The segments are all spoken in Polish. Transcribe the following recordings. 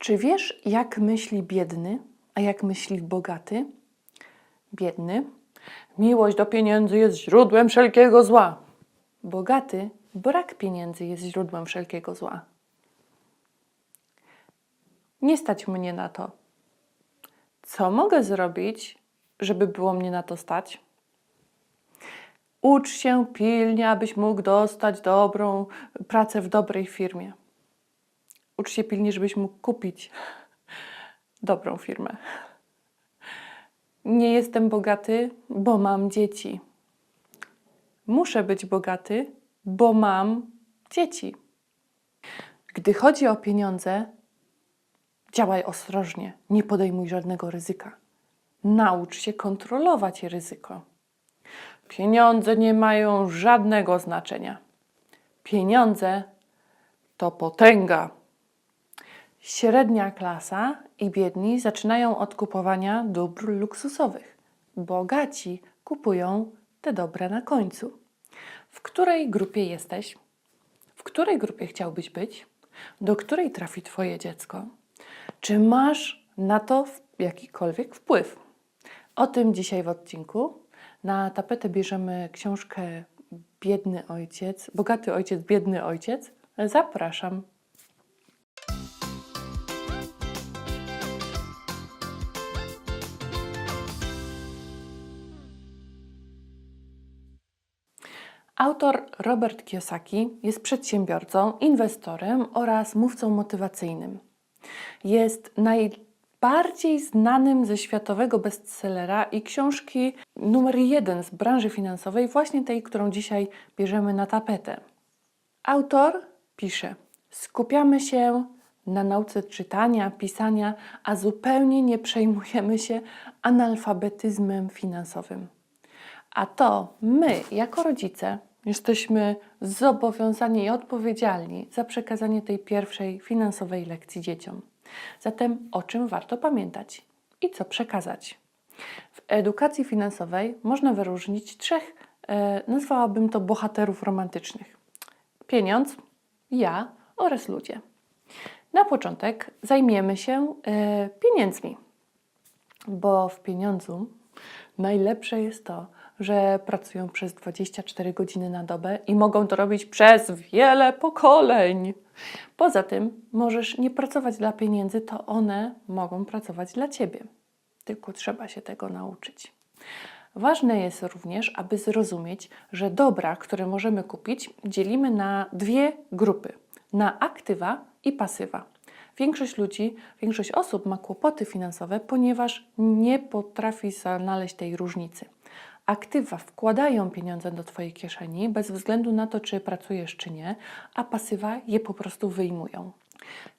Czy wiesz, jak myśli biedny, a jak myśli bogaty? Biedny. Miłość do pieniędzy jest źródłem wszelkiego zła. Bogaty. Brak pieniędzy jest źródłem wszelkiego zła. Nie stać mnie na to. Co mogę zrobić, żeby było mnie na to stać? Ucz się pilnie, abyś mógł dostać dobrą pracę w dobrej firmie. Ucz się pilnie, żebyś mógł kupić dobrą firmę. Nie jestem bogaty, bo mam dzieci. Muszę być bogaty, bo mam dzieci. Gdy chodzi o pieniądze, działaj ostrożnie, nie podejmuj żadnego ryzyka. Naucz się kontrolować ryzyko. Pieniądze nie mają żadnego znaczenia. Pieniądze to potęga. Średnia klasa i biedni zaczynają od kupowania dóbr luksusowych. Bogaci kupują te dobra na końcu. W której grupie jesteś? W której grupie chciałbyś być? Do której trafi Twoje dziecko? Czy masz na to jakikolwiek wpływ? O tym dzisiaj w odcinku. Na tapetę bierzemy książkę Biedny ojciec, bogaty ojciec, biedny ojciec. Zapraszam. Autor Robert Kiyosaki jest przedsiębiorcą, inwestorem oraz mówcą motywacyjnym. Jest najbardziej znanym ze światowego bestsellera i książki numer jeden z branży finansowej, właśnie tej, którą dzisiaj bierzemy na tapetę. Autor pisze: Skupiamy się na nauce czytania, pisania, a zupełnie nie przejmujemy się analfabetyzmem finansowym. A to my, jako rodzice, jesteśmy zobowiązani i odpowiedzialni za przekazanie tej pierwszej finansowej lekcji dzieciom. Zatem o czym warto pamiętać i co przekazać? W edukacji finansowej można wyróżnić trzech, e, nazwałabym to bohaterów romantycznych: pieniądz, ja oraz ludzie. Na początek zajmiemy się e, pieniędzmi bo w pieniądzu najlepsze jest to, że pracują przez 24 godziny na dobę i mogą to robić przez wiele pokoleń. Poza tym możesz nie pracować dla pieniędzy, to one mogą pracować dla ciebie. Tylko trzeba się tego nauczyć. Ważne jest również, aby zrozumieć, że dobra, które możemy kupić, dzielimy na dwie grupy: na aktywa i pasywa. Większość ludzi, większość osób ma kłopoty finansowe, ponieważ nie potrafi znaleźć tej różnicy. Aktywa wkładają pieniądze do Twojej kieszeni bez względu na to, czy pracujesz, czy nie, a pasywa je po prostu wyjmują.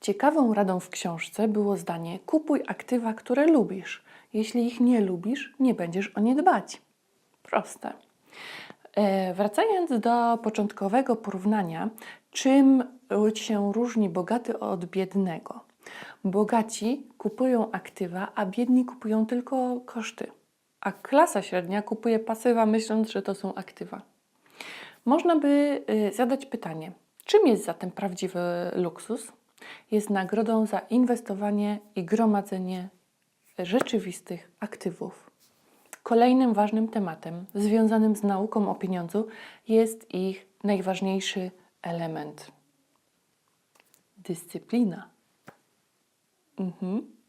Ciekawą radą w książce było zdanie: kupuj aktywa, które lubisz. Jeśli ich nie lubisz, nie będziesz o nie dbać. Proste. E, Wracając do początkowego porównania, czym się różni bogaty od biednego? Bogaci kupują aktywa, a biedni kupują tylko koszty. A klasa średnia kupuje pasywa, myśląc, że to są aktywa. Można by y, zadać pytanie, czym jest zatem prawdziwy luksus? Jest nagrodą za inwestowanie i gromadzenie rzeczywistych aktywów. Kolejnym ważnym tematem związanym z nauką o pieniądzu jest ich najważniejszy element dyscyplina. Mhm.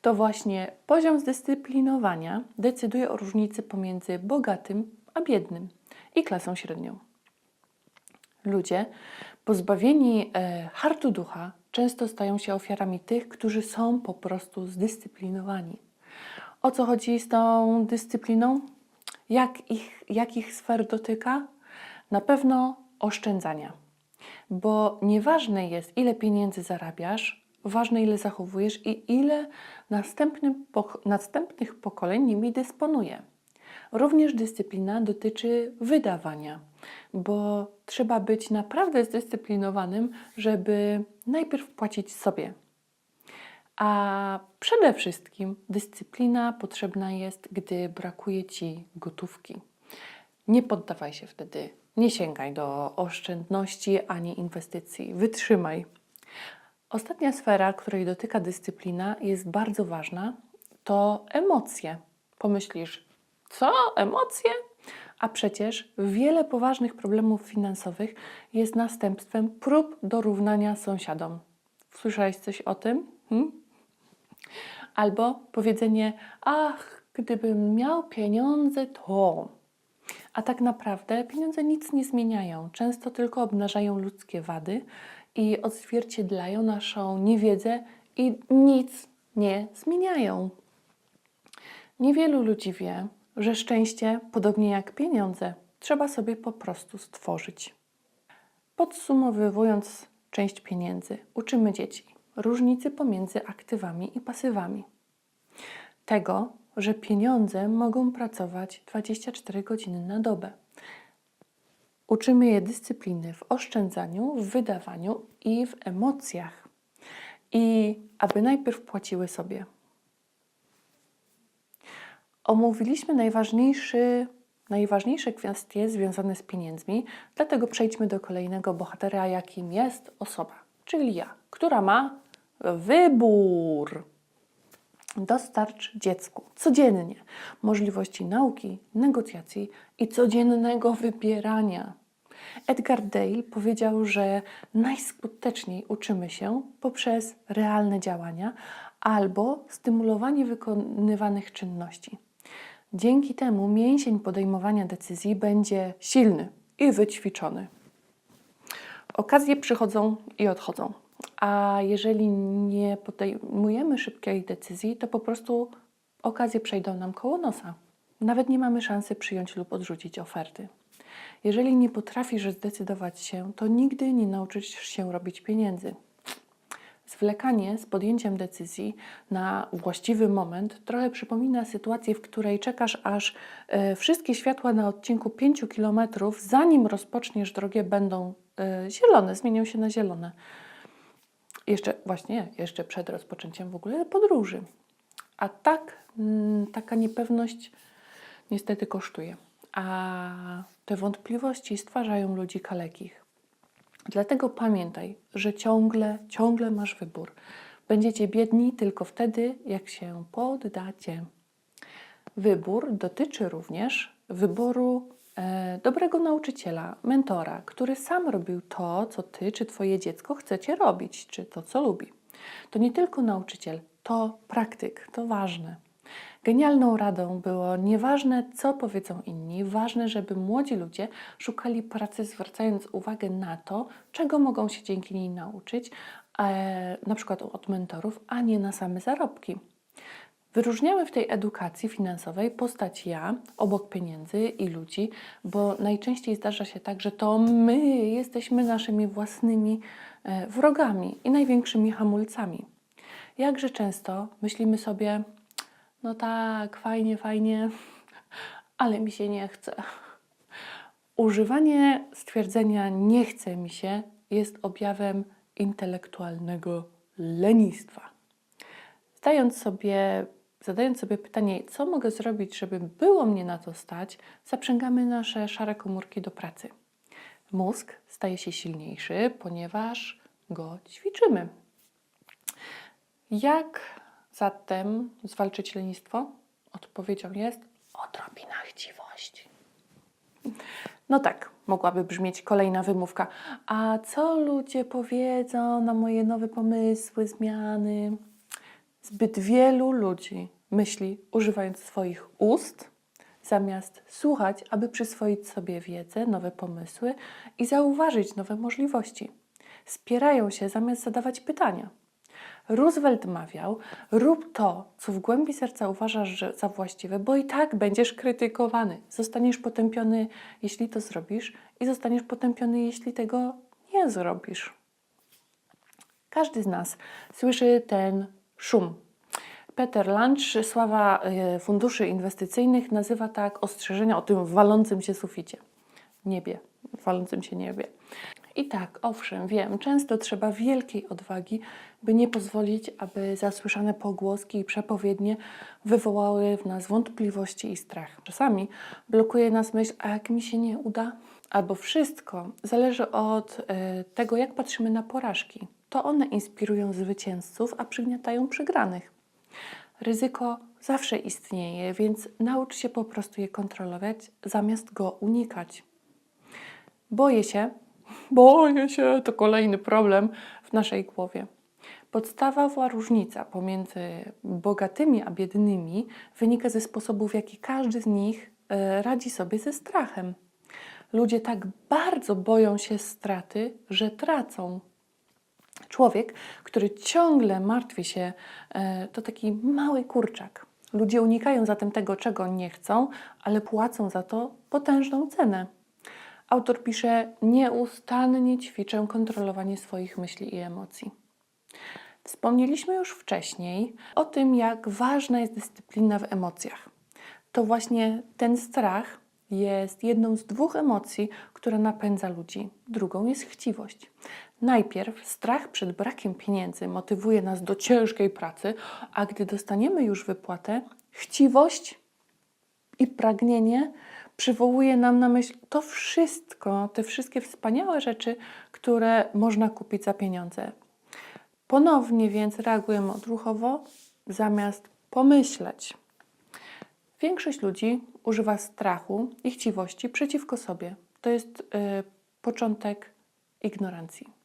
To właśnie poziom zdyscyplinowania decyduje o różnicy pomiędzy bogatym a biednym i klasą średnią. Ludzie pozbawieni e, hartu ducha często stają się ofiarami tych, którzy są po prostu zdyscyplinowani. O co chodzi z tą dyscypliną? Jak ich, jakich sfer dotyka? Na pewno oszczędzania. Bo nieważne jest, ile pieniędzy zarabiasz, ważne, ile zachowujesz i ile następnych pokoleń nimi dysponuje. Również dyscyplina dotyczy wydawania, bo trzeba być naprawdę zdyscyplinowanym, żeby najpierw płacić sobie, a przede wszystkim dyscyplina potrzebna jest, gdy brakuje ci gotówki. Nie poddawaj się wtedy, nie sięgaj do oszczędności ani inwestycji. Wytrzymaj. Ostatnia sfera, której dotyka dyscyplina, jest bardzo ważna, to emocje. Pomyślisz, co? Emocje? A przecież wiele poważnych problemów finansowych jest następstwem prób dorównania sąsiadom. Słyszałeś coś o tym? Hm? Albo powiedzenie: Ach, gdybym miał pieniądze, to. A tak naprawdę pieniądze nic nie zmieniają. Często tylko obnażają ludzkie wady i odzwierciedlają naszą niewiedzę i nic nie zmieniają. Niewielu ludzi wie, że szczęście, podobnie jak pieniądze, trzeba sobie po prostu stworzyć. Podsumowując część pieniędzy, uczymy dzieci różnicy pomiędzy aktywami i pasywami. Tego, że pieniądze mogą pracować 24 godziny na dobę. Uczymy je dyscypliny w oszczędzaniu, w wydawaniu i w emocjach. I aby najpierw płaciły sobie. Omówiliśmy najważniejszy, najważniejsze kwestie związane z pieniędzmi, dlatego przejdźmy do kolejnego bohatera, jakim jest osoba, czyli ja, która ma wybór. Dostarcz dziecku codziennie możliwości nauki, negocjacji i codziennego wybierania. Edgar Dale powiedział, że najskuteczniej uczymy się poprzez realne działania albo stymulowanie wykonywanych czynności. Dzięki temu mięsień podejmowania decyzji będzie silny i wyćwiczony. Okazje przychodzą i odchodzą. A jeżeli nie podejmujemy szybkiej decyzji, to po prostu okazje przejdą nam koło nosa. Nawet nie mamy szansy przyjąć lub odrzucić oferty. Jeżeli nie potrafisz zdecydować się, to nigdy nie nauczysz się robić pieniędzy. Zwlekanie z podjęciem decyzji na właściwy moment trochę przypomina sytuację, w której czekasz, aż e, wszystkie światła na odcinku 5 km, zanim rozpoczniesz drogę, będą e, zielone, zmienią się na zielone. Jeszcze, właśnie, jeszcze przed rozpoczęciem w ogóle podróży. A tak, mm, taka niepewność niestety kosztuje. A te wątpliwości stwarzają ludzi kalekich. Dlatego pamiętaj, że ciągle, ciągle masz wybór. Będziecie biedni tylko wtedy, jak się poddacie. Wybór dotyczy również wyboru dobrego nauczyciela, mentora, który sam robił to, co ty czy twoje dziecko chcecie robić, czy to, co lubi. To nie tylko nauczyciel, to praktyk, to ważne. Genialną radą było nieważne, co powiedzą inni, ważne, żeby młodzi ludzie szukali pracy, zwracając uwagę na to, czego mogą się dzięki niej nauczyć, e, na przykład od mentorów, a nie na same zarobki. Wyróżniamy w tej edukacji finansowej postać ja obok pieniędzy i ludzi, bo najczęściej zdarza się tak, że to my jesteśmy naszymi własnymi e, wrogami i największymi hamulcami. Jakże często myślimy sobie, no tak, fajnie, fajnie, ale mi się nie chce. Używanie stwierdzenia nie chce mi się jest objawem intelektualnego lenistwa. Zdając sobie, zadając sobie pytanie, co mogę zrobić, żeby było mnie na to stać, zaprzęgamy nasze szare komórki do pracy. Mózg staje się silniejszy, ponieważ go ćwiczymy. Jak zatem zwalczyć lenistwo? Odpowiedzią jest odrobina chciwości. No tak, mogłaby brzmieć kolejna wymówka. A co ludzie powiedzą na moje nowe pomysły, zmiany? Zbyt wielu ludzi myśli, używając swoich ust, zamiast słuchać, aby przyswoić sobie wiedzę, nowe pomysły i zauważyć nowe możliwości. Spierają się zamiast zadawać pytania. Roosevelt mawiał: rób to, co w głębi serca uważasz za właściwe, bo i tak będziesz krytykowany. Zostaniesz potępiony, jeśli to zrobisz, i zostaniesz potępiony, jeśli tego nie zrobisz. Każdy z nas słyszy ten szum. Peter Lunch, sława e, funduszy inwestycyjnych, nazywa tak ostrzeżenia o tym walącym się suficie. Niebie, walącym się niebie. I tak, owszem, wiem, często trzeba wielkiej odwagi, by nie pozwolić, aby zasłyszane pogłoski i przepowiednie wywołały w nas wątpliwości i strach. Czasami blokuje nas myśl, a jak mi się nie uda? Albo wszystko zależy od y, tego, jak patrzymy na porażki. To one inspirują zwycięzców, a przygniatają przegranych. Ryzyko zawsze istnieje, więc naucz się po prostu je kontrolować, zamiast go unikać. Boję się, boję się, to kolejny problem w naszej głowie. Podstawowa różnica pomiędzy bogatymi a biednymi wynika ze sposobów, w jaki każdy z nich e, radzi sobie ze strachem. Ludzie tak bardzo boją się straty, że tracą. Człowiek, który ciągle martwi się, e, to taki mały kurczak. Ludzie unikają zatem tego, czego nie chcą, ale płacą za to potężną cenę. Autor pisze: Nieustannie ćwiczę kontrolowanie swoich myśli i emocji. Wspomnieliśmy już wcześniej o tym, jak ważna jest dyscyplina w emocjach. To właśnie ten strach jest jedną z dwóch emocji, która napędza ludzi. Drugą jest chciwość. Najpierw strach przed brakiem pieniędzy motywuje nas do ciężkiej pracy, a gdy dostaniemy już wypłatę, chciwość i pragnienie przywołuje nam na myśl to wszystko, te wszystkie wspaniałe rzeczy, które można kupić za pieniądze. Ponownie więc reagujemy odruchowo, zamiast pomyśleć. Większość ludzi używa strachu i chciwości przeciwko sobie. To jest y, początek ignorancji.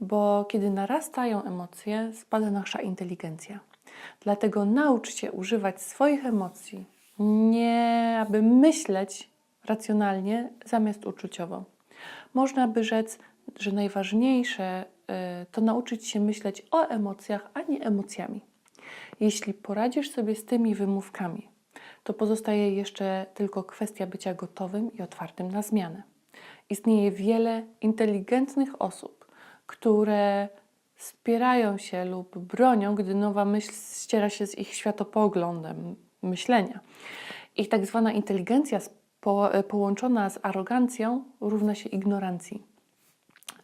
Bo kiedy narastają emocje, spada nasza inteligencja. Dlatego naucz się używać swoich emocji, nie aby myśleć racjonalnie zamiast uczuciowo. Można by rzec, że najważniejsze y, to nauczyć się myśleć o emocjach, a nie emocjami. Jeśli poradzisz sobie z tymi wymówkami, to pozostaje jeszcze tylko kwestia bycia gotowym i otwartym na zmianę. Istnieje wiele inteligentnych osób, które spierają się lub bronią, gdy nowa myśl ściera się z ich światopoglądem myślenia. Ich tak zwana inteligencja po, połączona z arogancją równa się ignorancji.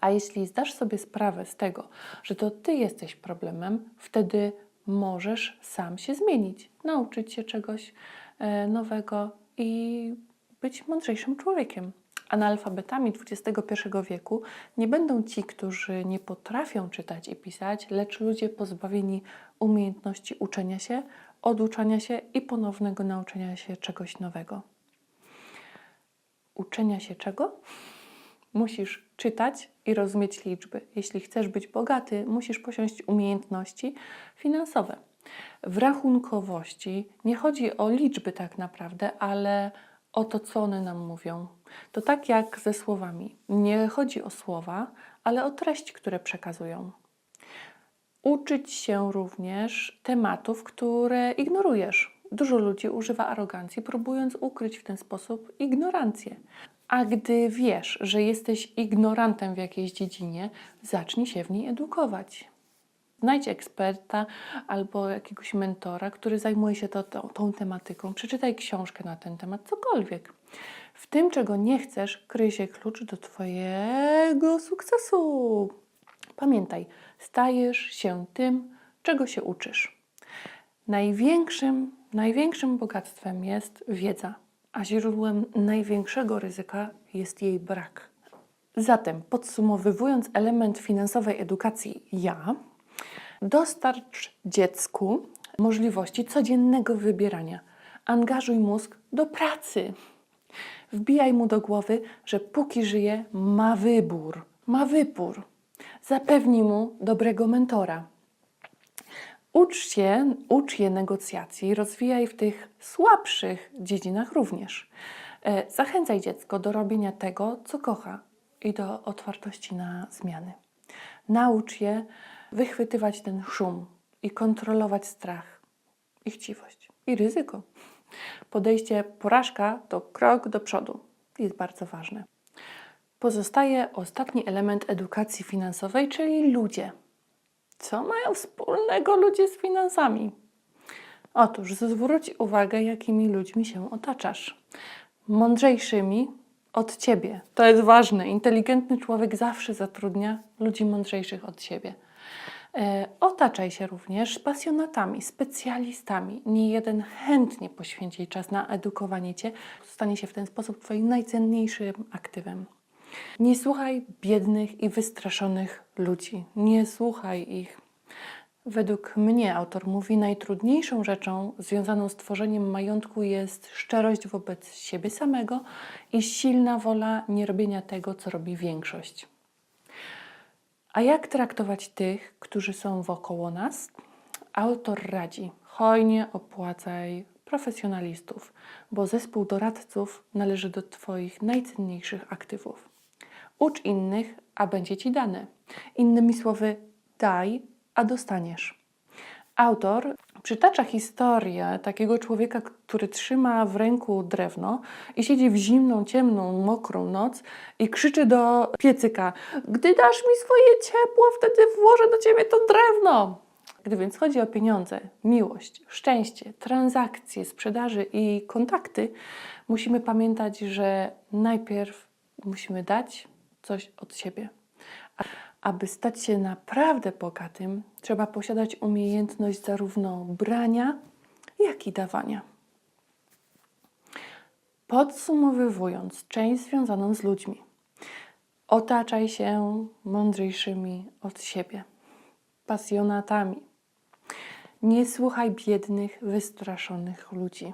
A jeśli zdasz sobie sprawę z tego, że to ty jesteś problemem, wtedy możesz sam się zmienić, nauczyć się czegoś e, nowego i być mądrzejszym człowiekiem. Analfabetami XXI wieku nie będą ci, którzy nie potrafią czytać i pisać, lecz ludzie pozbawieni umiejętności uczenia się, oduczania się i ponownego nauczenia się czegoś nowego. Uczenia się czego? Musisz czytać i rozumieć liczby. Jeśli chcesz być bogaty, musisz posiąść umiejętności finansowe. W rachunkowości nie chodzi o liczby tak naprawdę, ale o to, co one nam mówią. To tak jak ze słowami. Nie chodzi o słowa, ale o treść, które przekazują. Uczyć się również tematów, które ignorujesz. Dużo ludzi używa arogancji, próbując ukryć w ten sposób ignorancję. A gdy wiesz, że jesteś ignorantem w jakiejś dziedzinie, zacznij się w niej edukować. Znajdź eksperta albo jakiegoś mentora, który zajmuje się to, tą, tą tematyką. Przeczytaj książkę na ten temat, cokolwiek. W tym, czego nie chcesz, kryje się klucz do Twojego sukcesu. Pamiętaj, stajesz się tym, czego się uczysz. Największym, największym bogactwem jest wiedza, a źródłem największego ryzyka jest jej brak. Zatem, podsumowując element finansowej edukacji ja, dostarcz dziecku możliwości codziennego wybierania. Angażuj mózg do pracy. Wbijaj mu do głowy, że póki żyje, ma wybór. Ma wybór. Zapewnij mu dobrego mentora. Ucz się, ucz je negocjacji, rozwijaj w tych słabszych dziedzinach również. E, Zachęcaj dziecko do robienia tego, co kocha i do otwartości na zmiany. Naucz je wychwytywać ten szum i kontrolować strach i chciwość i ryzyko. Podejście porażka to krok do przodu. Jest bardzo ważne. Pozostaje ostatni element edukacji finansowej, czyli ludzie. Co mają wspólnego ludzie z finansami? Otóż zwróć uwagę, jakimi ludźmi się otaczasz. Mądrzejszymi od ciebie. To jest ważne. Inteligentny człowiek zawsze zatrudnia ludzi mądrzejszych od siebie. E, Otaczaj się również pasjonatami, specjalistami. Nie jeden chętnie poświęci czas na edukowanie cię. Stanie się w ten sposób Twoim najcenniejszym aktywem. Nie słuchaj biednych i wystraszonych ludzi. Nie słuchaj ich. Według mnie, autor mówi, najtrudniejszą rzeczą związaną z tworzeniem majątku jest szczerość wobec siebie samego i silna wola nierobienia tego, co robi większość. A jak traktować tych, którzy są wokoło nas? Autor radzi: hojnie opłacaj profesjonalistów, bo zespół doradców należy do Twoich najcenniejszych aktywów. Ucz innych, a będzie Ci dane. Innymi słowy, daj, a dostaniesz. Autor przytacza historię takiego człowieka, który trzyma w ręku drewno i siedzi w zimną, ciemną, mokrą noc i krzyczy do piecyka: Gdy dasz mi swoje ciepło, wtedy włożę do ciebie to drewno. Gdy więc chodzi o pieniądze, miłość, szczęście, transakcje, sprzedaży i kontakty, musimy pamiętać, że najpierw musimy dać coś od siebie. Aby stać się naprawdę bogatym, trzeba posiadać umiejętność zarówno brania, jak i dawania. Podsumowując część związaną z ludźmi, otaczaj się mądrzejszymi od siebie, pasjonatami. Nie słuchaj biednych, wystraszonych ludzi.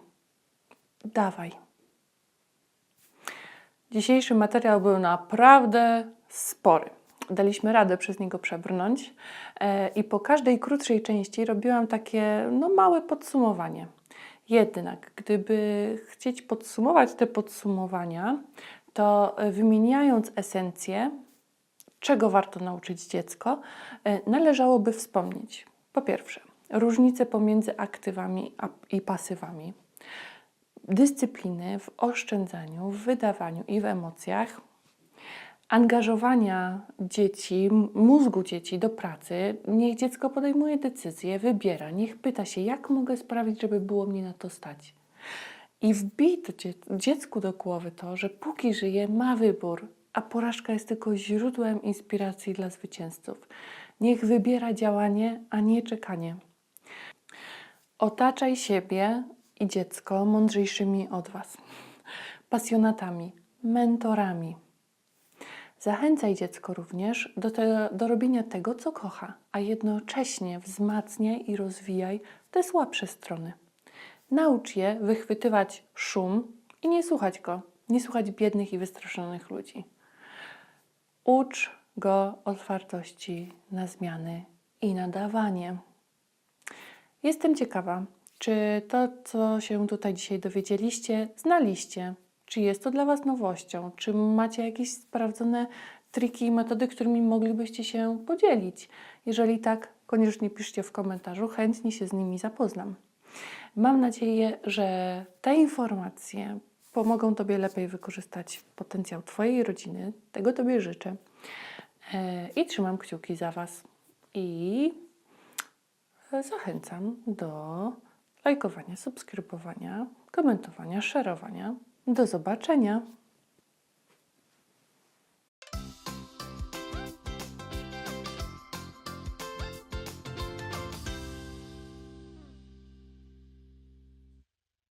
Dawaj. Dzisiejszy materiał był naprawdę spory. Daliśmy radę przez niego przebrnąć e, i po każdej krótszej części robiłam takie no, małe podsumowanie. Jednak, gdyby chcieć podsumować te podsumowania, to e, wymieniając esencję, czego warto nauczyć dziecko, e, należałoby wspomnieć. Po pierwsze, różnice pomiędzy aktywami i pasywami, dyscypliny w oszczędzaniu, w wydawaniu i w emocjach, angażowania dzieci, mózgu dzieci do pracy. Niech dziecko podejmuje decyzje, wybiera, niech pyta się, jak mogę sprawić, żeby było mnie na to stać. I wbij to dzie- dziecku do głowy to, że póki żyje, ma wybór, a porażka jest tylko źródłem inspiracji dla zwycięzców. Niech wybiera działanie, a nie czekanie. Otaczaj siebie i dziecko mądrzejszymi od Was, pasjonatami, mentorami. Zachęcaj dziecko również do, te, do robienia tego, co kocha, a jednocześnie wzmacniaj i rozwijaj te słabsze strony. Naucz je wychwytywać szum i nie słuchać go, nie słuchać biednych i wystraszonych ludzi. Ucz go otwartości na zmiany i na dawanie. Jestem ciekawa, czy to, co się tutaj dzisiaj dowiedzieliście, znaliście? Czy jest to dla Was nowością? Czy macie jakieś sprawdzone triki i metody, którymi moglibyście się podzielić? Jeżeli tak, koniecznie piszcie w komentarzu, chętnie się z nimi zapoznam. Mam nadzieję, że te informacje pomogą Tobie lepiej wykorzystać potencjał Twojej rodziny. Tego Tobie życzę. E, I trzymam kciuki za Was. I zachęcam do lajkowania, subskrybowania, komentowania, szerowania. Do zobaczenia.